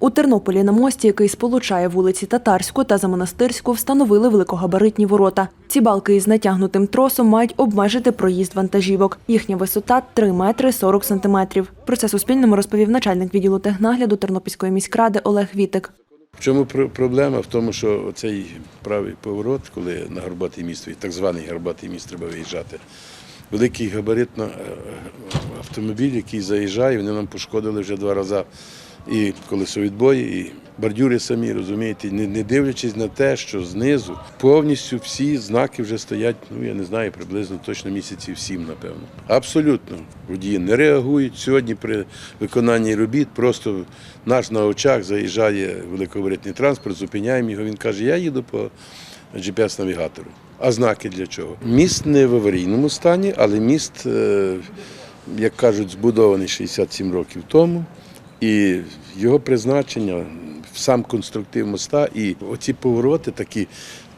У Тернополі на мості, який сполучає вулиці Татарську та Замонастирську, встановили великогабаритні ворота. Ці балки із натягнутим тросом мають обмежити проїзд вантажівок. Їхня висота 3 метри 40 сантиметрів. Про це Суспільному розповів начальник відділу технагляду Тернопільської міськради Олег Вітик. В чому пр- проблема? В тому, що цей правий поворот, коли на горбатий міст, так званий горбатий міст треба виїжджати, великий габаритно е, автомобіль, який заїжджає, вони нам пошкодили вже два рази і колесовідбої, і бордюри самі, розумієте, не, дивлячись на те, що знизу повністю всі знаки вже стоять, ну я не знаю, приблизно точно місяців сім, напевно. Абсолютно водії не реагують. Сьогодні при виконанні робіт просто наш на очах заїжджає великогабаритний транспорт, зупиняємо його. Він каже, я їду по GPS-навігатору. А знаки для чого? Міст не в аварійному стані, але міст, е, як кажуть, збудований 67 років тому. І його призначення, сам конструктив моста і оці повороти, такі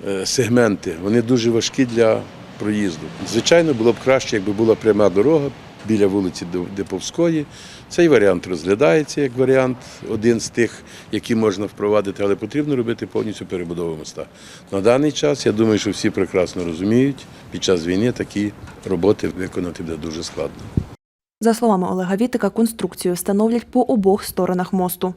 е, сегменти, вони дуже важкі для проїзду. Звичайно, було б краще, якби була пряма дорога біля вулиці Де- Деповської. Цей варіант розглядається як варіант, один з тих, які можна впровадити, але потрібно робити повністю перебудову моста. На даний час, я думаю, що всі прекрасно розуміють, під час війни такі роботи виконати буде дуже складно. За словами Олега Вітика, конструкцію встановлять по обох сторонах мосту.